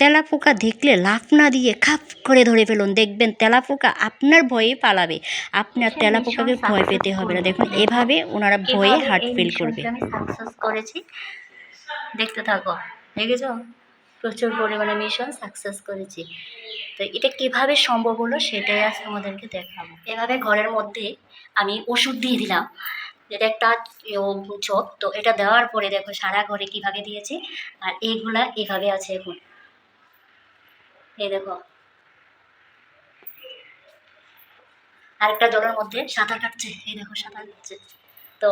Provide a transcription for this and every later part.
তেলাপোকা দেখলে লাফ না দিয়ে খাপ করে ধরে ফেলুন। দেখবেন তেলাপোকা আপনার ভয়ে পালাবে। আপনার তেলাপোকাকে ভয় পেতে হবে না। দেখুন এভাবে ওনারা ভয়ে হার্ট ফিল করবে। আমি সাকসেস করেছি। দেখতে থাকো দেখেছ? প্রচুর পরিমাণে মিশন সাকসেস করেছি। তো এটা কীভাবে সম্ভব হলো সেটাই আজ তোমাদেরকে দেখাবো। এভাবে ঘরের মধ্যে আমি ওষুধ দিয়ে দিলাম। এটা একটা চোখ। তো এটা দেওয়ার পরে দেখো সারা ঘরে কীভাবে দিয়েছি? আর এইগুলা এভাবে আছে এখন। এই দেখো। আরেকটা জলের মধ্যে সাঁতার কাটছে, এই দেখো সাঁতার কাটছে। তো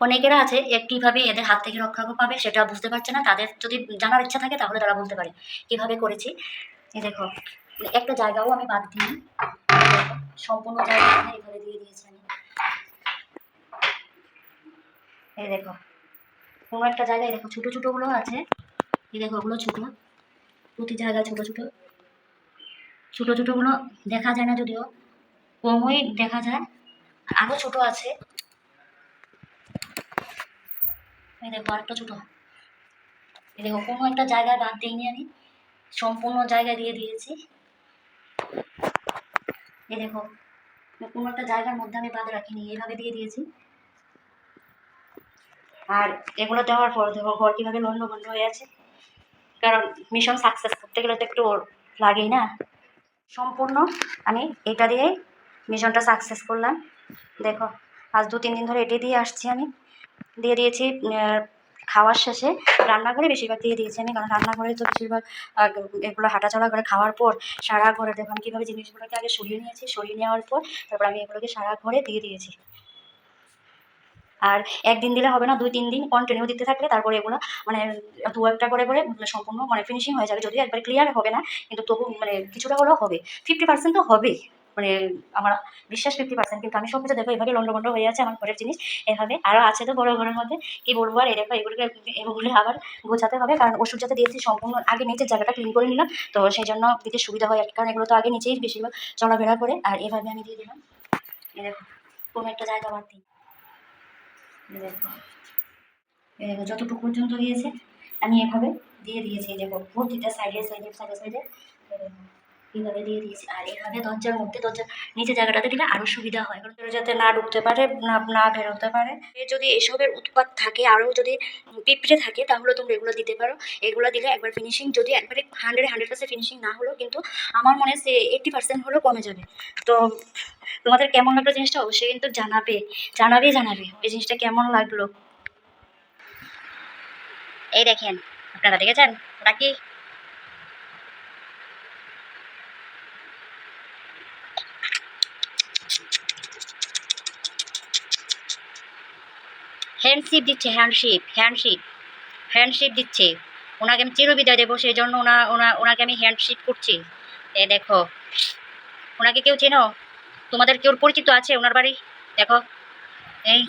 অনেকেরা আছে কীভাবে এদের হাত থেকে রক্ষা পাবে, সেটা বুঝতে পারছে না। তাদের যদি জানার ইচ্ছা থাকে, তাহলে তারা বলতে পারে, কীভাবে করেছি? এই দেখো মানে একটা জায়গাও আমি বাদ দিই সম্পূর্ণ জায়গা এইভাবে দিয়ে দিয়েছি আমি। এই দেখো, কোনো একটা জায়গায় দেখো, ছোটো ছোটোগুলো আছে। এই দেখো, ওগুলো ছোটো। প্রতি জায়গায় ছোটো ছোটো ছোটো ছোটোগুলো দেখা যায় না যদিও, কমই দেখা যায়। আরও ছোটো আছে। এই দেখো আরেকটা ছোটো। দেখো, কোনো একটা জায়গায় বাদ দিইনি আমি। সম্পূর্ণ জায়গায় দিয়ে দিয়েছি। এই দেখো, কোনো একটা জায়গার মধ্যে আমি বাদ রাখিনি, এইভাবে দিয়ে দিয়েছি। আর এগুলো দেওয়ার পর দেখো, ঘর কীভাবে লন্ড বন্ধ হয়ে আছে। কারণ মিশন সাকসেস করতে গেলে তো একটু লাগেই না? সম্পূর্ণ আমি এটা দিয়ে মিশনটা সাকসেস করলাম। দেখো, আজ দু, তিন দিন ধরে এটি দিয়ে আসছি আমি। দিয়ে দিয়েছি খাওয়ার শেষে রান্নাঘরে বেশিরভাগ দিয়ে দিয়েছি আমি, কারণ রান্নাঘরে তো বেশিরভাগ এগুলো হাঁটাচলা করে খাওয়ার পর সারা ঘরে দেখো আমি কীভাবে জিনিসগুলোকে আগে সরিয়ে নিয়েছি। সরিয়ে নেওয়ার পর তারপর আমি এগুলোকে সারা ঘরে দিয়ে দিয়েছি। আর একদিন দিলে হবে না, দুই, তিন দিন কন্টিনিউ দিতে থাকলে তারপরে এগুলো মানে দু একটা করে করে সম্পূর্ণ মানে ফিনিশিং হয়ে যাবে। যদিও একবার ক্লিয়ার হবে না, কিন্তু তবু মানে কিছুটা হলেও হবে। ফিফটি পার্সেন্ট তো হবেই। মানে আমার বিশ্বাস ফিফটি পার্সেন্ট কিন্তু আমি সব কিছু দেখো, এভাবে লন্ডভন্ড হয়ে আছে আমার ঘরের জিনিস, এভাবে। আরও আছে তো বড় ঘরের মধ্যে। কি বলব আর এরকম এগুলোকে এগুলো আবার গোছাতে হবে, কারণ ওষুধ যাতে দিয়েছি সম্পূর্ণ আগে নিচের জায়গাটা ক্লিন করে নিলাম, তো সেই জন্য দিতে সুবিধা হয়। কারণ এগুলো তো আগে নিচেই বেশিরভাগ চলাফেরা করে। আর এভাবে আমি দিয়ে দিলাম। দেখো, কোনো একটা জায়গা বাদ দিই দেখো। যতটুকু পর্যন্ত গিয়েছে আমি এভাবে দিয়ে দিয়েছি দেখো ভর্তিটা সাইডে সাইডে সাইডে সাইডে এইভাবে দিয়ে দিয়েছি। আর এভাবে দরজার মধ্যে দরজার নিচে জায়গাটাতে দিলে আরও সুবিধা হয়। কারণ যাতে না ঢুকতে পারে, না না বেরোতে পারে। যদি এসবের উৎপাত থাকে আরও যদি পিঁপড়ে থাকে, তাহলে তোমরা এগুলো দিতে পারো। এগুলো দিলে একবার ফিনিশিং যদি একবারে হান্ড্রেড হান্ড্রেড পার্সেন্ট ফিনিশিং না হলেও কিন্তু আমার মনে হয় সে এইট্টি পার্সেন্ট হলেও কমে যাবে। তো তোমাদের কেমন লাগল জিনিসটা অবশ্যই কিন্তু জানাবে। জানাবে জানাবে। ওই জিনিসটা কেমন লাগল? এই দেখেন, আপনারা দেখেছেন? ওটা কি? হ্যান্ডশিপ দিচ্ছে হ্যান্ডশিপ হ্যান্ডশিপ হ্যান্ডশিপ দিচ্ছে। ওনাকে আমি চিরবিদায় দেবো সেই জন্য ওনা ওনা, ওনাকে আমি হ্যান্ডশিপ করছি। এ দেখো, ওনাকে কেউ চেনো? তোমাদের কেউ পরিচিত আছে ওনার বাড়ি? দেখো, এই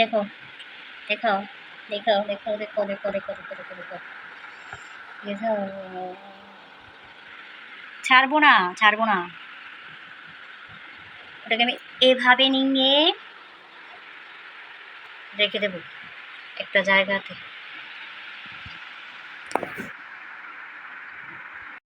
দেখো দেখো দেখো দেখো দেখো দেখো দেখো দেখো দেখো দেখো। দেখো, ছাড়বো না ছাড়বো না। ওটাকে আমি এভাবে নিয়ে রেখে দেবো একটা জায়গাতে।